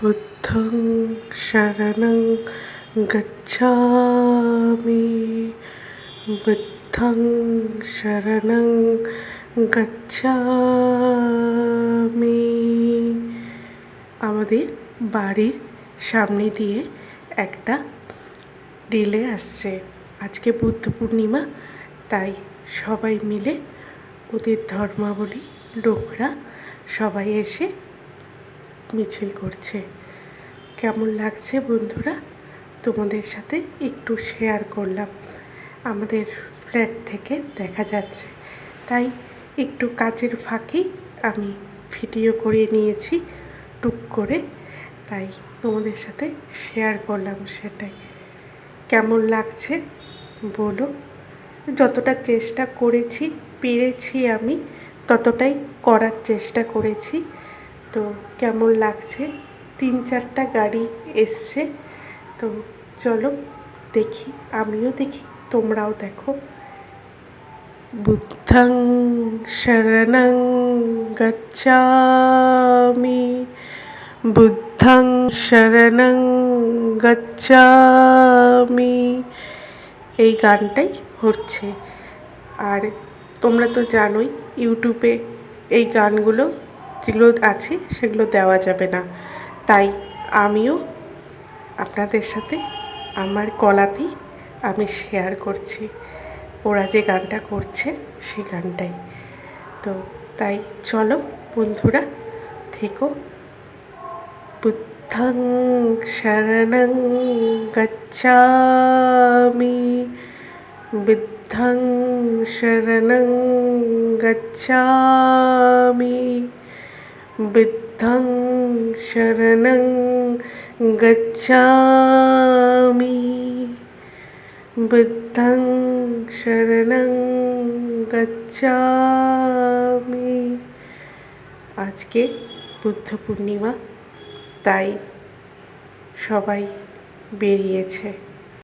বুদ্ধং শরণং গচ্ছামি বুদ্ধং শরণং গচ্ছামি আমাদের বাড়ির সামনে দিয়ে একটা রিলে আসছে। আজকে বুদ্ধ পূর্ণিমা, তাই সবাই মিলে ওদের ধর্মাবলী লোকরা সবাই এসে মিছিল করছে। কেমন লাগছে বন্ধুরা? তোমাদের সাথে একটু শেয়ার করলাম। আমাদের ফ্ল্যাট থেকে দেখা যাচ্ছে। তাই একটু কাজের ফাঁকে আমি ভিডিও করে নিয়েছি, টুক করে। তাই তোমাদের সাথে শেয়ার করলাম সেটাই। কেমন লাগছে বলো? যতটা চেষ্টা করেছি, পেরেছি আমি, ততটাই করার চেষ্টা করেছি। তো কেমন লাগছে? তিন চারটা গাড়ি এসছে। তো চলো দেখি, আমিও দেখি, তোমরাও দেখো। বুদ্ধং শরণং গচ্ছামি। বুদ্ধং শরণং গচ্ছামি। এই গানটাই হচ্ছে। আর তোমরা তো জানোই, ইউটিউবে এই গানগুলো যেগুলো আছে সেগুলো দেওয়া যাবে না। তাই আমিও আপনাদের সাথে আমার গলাতেই আমি শেয়ার করছি। ওরা যে গানটা করছে সেই গানটাই। তো তাই চলো বন্ধুরা, থেকো। বুদ্ধং শরণং গচ্ছামি। বুদ্ধং শরণং গচ্ছামি। বুদ্ধং শরণং গচ্ছামি বুদ্ধং শরণং গচ্ছামি আজকে বুদ্ধ পূর্ণিমা তাই সবাই বেরিয়েছে।